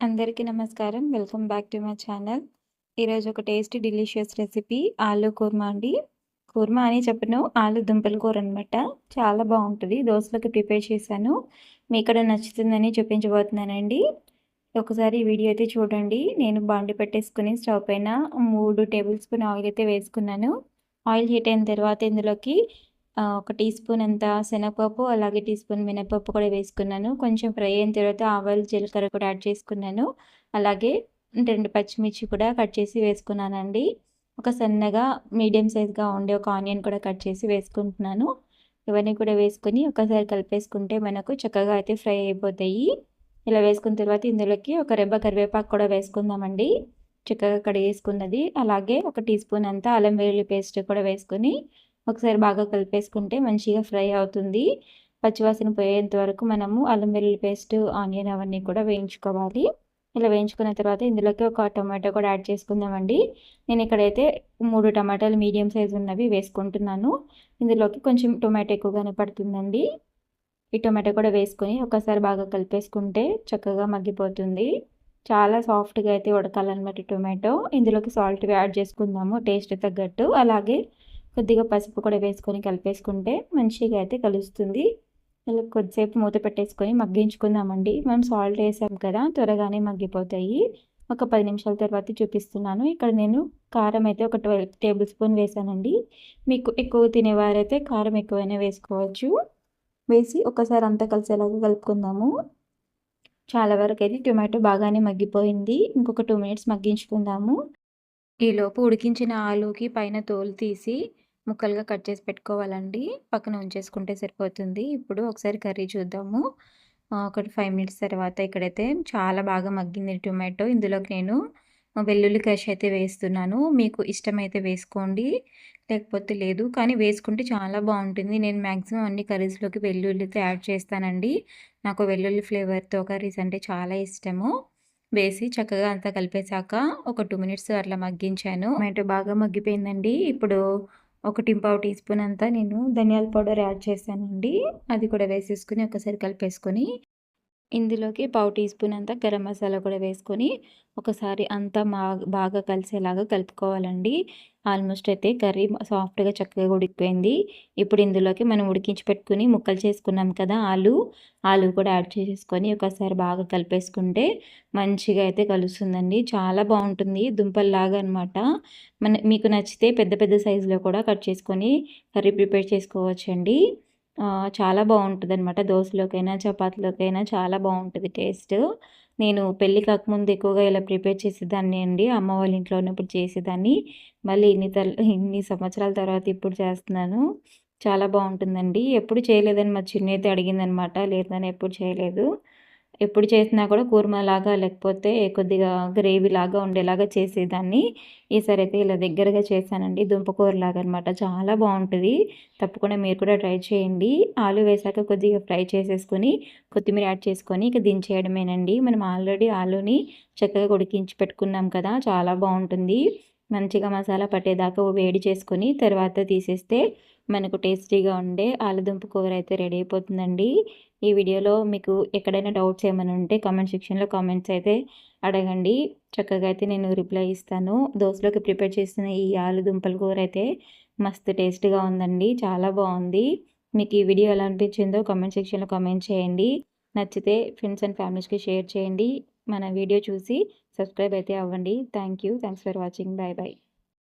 అందరికీ నమస్కారం. Welcome back to my channel. ఈరోజు ఒక టేస్టీ డిలీషియస్ రెసిపీ ఆలు కూర్మా అండి. కూర్మా అని చెప్పను ఆలు దుంపల కూర అనమాట చాలా బాగుంటుంది. దోశలకు ప్రిపేర్ చేశాను. మీ ఇక్కడ నచ్చుతుందని చూపించబోతున్నానండి. ఒకసారి వీడియో అయితే చూడండి. నేను బాండి పెట్టేసుకుని స్టవ్ పైన మూడు టేబుల్ స్పూన్ ఆయిల్ అయితే వేసుకున్నాను. ఆయిల్ హీట్ అయిన తర్వాత ఇందులోకి ఒక టీ స్పూన్ ఎంత శనగపప్పు అలాగే టీ స్పూన్ మినపప్పు కూడా వేసుకున్నాను. కొంచెం ఫ్రై అయిన తర్వాత ఆవాలు జీలకర్ర కూడా యాడ్ చేసుకున్నాను. అలాగే రెండు పచ్చిమిర్చి కూడా కట్ చేసి వేసుకున్నానండి. ఒక సన్నగా మీడియం సైజ్గా ఉండే ఒక ఆనియన్ కూడా కట్ చేసి వేసుకుంటున్నాను. ఇవన్నీ కూడా వేసుకొని ఒకసారి కలిపేసుకుంటే మనకు చక్కగా అయితే ఫ్రై అయిపోతాయి. ఇలా వేసుకున్న తర్వాత ఇందులోకి ఒక రెబ్బ కరివేపాకు కూడా వేసుకుందామండి. చక్కగా కడిగేసుకున్నది. అలాగే ఒక టీ స్పూన్ అంతా అల్లం వెల్లుల్లి పేస్ట్ కూడా వేసుకొని ఒకసారి బాగా కలిపేసుకుంటే మంచిగా ఫ్రై అవుతుంది. పచ్చివాసన పోయేంత వరకు మనము అల్లం వెల్లుల్లి పేస్ట్ ఆనియన్ అవన్నీ కూడా వేయించుకోవాలి. ఇలా వేయించుకున్న తర్వాత ఇందులోకి ఒక టమాటో కూడా యాడ్ చేసుకుందామండి. నేను ఇక్కడైతే మూడు టమాటాలు మీడియం సైజు ఉన్నవి వేసుకుంటున్నాను. ఇందులోకి కొంచెం టొమాటో ఎక్కువగానే పడుతుందండి. ఈ టొమాటో కూడా వేసుకొని ఒకసారి బాగా కలిపేసుకుంటే చక్కగా మగ్గిపోతుంది. చాలా సాఫ్ట్గా అయితే ఉడకాలన్నమాట టొమాటో. ఇందులోకి సాల్ట్ యాడ్ చేసుకుందాము టేస్ట్ తగ్గట్టు. అలాగే కొద్దిగా పసుపు కూడా వేసుకొని కలిపేసుకుంటే మంచిగా అయితే కలుస్తుంది. ఇలా కొద్దిసేపు మూత పెట్టేసుకొని మగ్గించుకుందామండి. మనం సాల్ట్ వేసాం కదా త్వరగానే మగ్గిపోతాయి. ఒక పది నిమిషాల తర్వాత చూపిస్తున్నాను. ఇక్కడ నేను కారం అయితే ఒక ట్వెల్వ్ టేబుల్ స్పూన్ వేసానండి. మీకు ఎక్కువ తినేవారైతే కారం ఎక్కువైనా వేసుకోవచ్చు. వేసి ఒకసారి అంతా కలిసేలాగా కలుపుకుందాము. చాలా వరకు అయితే టొమాటో బాగానే మగ్గిపోయింది. ఇంకొక టూ మినిట్స్ మగ్గించుకుందాము. ఈలోపు ఉడికించిన ఆలుకి పైన తోలు తీసి ముక్కలుగా కట్ చేసి పెట్టుకోవాలండి. పక్కన ఉంచేసుకుంటే సరిపోతుంది. ఇప్పుడు ఒకసారి కర్రీ చూద్దాము. ఒక ఫైవ్ మినిట్స్ తర్వాత ఇక్కడైతే చాలా బాగా మగ్గింది టొమాటో. ఇందులోకి నేను వెల్లుల్లి కష్ అయితే వేస్తున్నాను. మీకు ఇష్టమైతే వేసుకోండి లేకపోతే లేదు. కానీ వేసుకుంటే చాలా బాగుంటుంది. నేను మ్యాక్సిమం అన్ని కర్రీస్లోకి వెల్లుల్లితో యాడ్ చేస్తానండి. నాకు వెల్లుల్లి ఫ్లేవర్తో కర్రీస్ అంటే చాలా ఇష్టము. వేసి చక్కగా అంతా కలిపేశాక ఒక టూ మినిట్స్ అట్లా మగ్గించాను. టొమాటో బాగా మగ్గిపోయిందండి. ఇప్పుడు ఒక పావు టీ స్పూన్ అంతా నేను ధనియాల పౌడర్ యాడ్ చేశానండి. అది కూడా వేసేసుకుని ఒకసారి కలిపేసుకొని ఇందులోకి పావు టీ స్పూన్ అంతా గరం మసాలా కూడా వేసుకొని ఒకసారి అంతా మా బాగా కలిసేలాగా కలుపుకోవాలండి. ఆల్మోస్ట్ అయితే కర్రీ సాఫ్ట్గా చక్కగా ఉడికిపోయింది. ఇప్పుడు ఇందులోకి మనం ఉడికించి పెట్టుకుని ముక్కలు చేసుకున్నాం కదా ఆలు ఆలు కూడా యాడ్ చేసేసుకొని ఒకసారి బాగా కలిపేసుకుంటే మంచిగా అయితే కలుస్తుందండి. చాలా బాగుంటుంది దుంపల్లాగా అనమాట మన మీకు నచ్చితే పెద్ద పెద్ద సైజులో కూడా కట్ చేసుకొని కర్రీ ప్రిపేర్ చేసుకోవచ్చండి. చాలా బాగుంటుంది అనమాట దోశలోకైనా చపాతీలోకైనా చాలా బాగుంటుంది టేస్ట్. నేను పెళ్ళి కాకముందు ఎక్కువగా ఇలా ప్రిపేర్ చేసేదాన్ని అండి. అమ్మ వాళ్ళ ఇంట్లో ఉన్నప్పుడు చేసేదాన్ని. మళ్ళీ ఇన్ని తల ఇన్ని సంవత్సరాల తర్వాత ఇప్పుడు చేస్తున్నాను. చాలా బాగుంటుందండి. ఎప్పుడు చేయలేదని మా చిన్న అయితే అడిగిందనమాట లేదని ఎప్పుడు చేయలేదు. ఎప్పుడు చేసినా కూడా కూర్మలాగా లేకపోతే కొద్దిగా గ్రేవీ లాగా ఉండేలాగా చేసేదాన్ని. ఈసారి అయితే ఇలా దగ్గరగా చేశానండి. దుంపకూర లాగా అనమాట చాలా బాగుంటుంది. తప్పకుండా మీరు కూడా ట్రై చేయండి. ఆలు వేసాక కొద్దిగా ఫ్రై చేసేసుకొని కొత్తిమీర యాడ్ చేసుకొని ఇక దించేయడమేనండి. మనం ఆల్రెడీ ఆలుని చక్కగా ఉడికించి పెట్టుకున్నాం కదా చాలా బాగుంటుంది. మంచిగా మసాలా పట్టేదాకా వేడి చేసుకొని తర్వాత తీసేస్తే మనకు టేస్టీగా ఉండే ఆలుదుంప కూర అయితే రెడీ అయిపోతుందండి. ఈ వీడియోలో మీకు ఎక్కడైనా డౌట్స్ ఏమైనా ఉంటే కామెంట్ సెక్షన్లో కామెంట్స్ అయితే అడగండి. చక్కగా అయితే నేను రిప్లై ఇస్తాను. దోశలోకి ప్రిపేర్ చేసిన ఈ ఆలుదుంపల కూర అయితే మస్తు టేస్ట్గా ఉందండి. చాలా బాగుంది. మీకు ఈ వీడియో ఎలా అనిపించిందో కామెంట్ సెక్షన్లో కామెంట్ చేయండి. నచ్చితే ఫ్రెండ్స్ అండ్ ఫ్యామిలీస్కి షేర్ చేయండి. మన వీడియో చూసి సబ్స్క్రైబ్ అయితే అవ్వండి. Thank you thanks for watching. Bye bye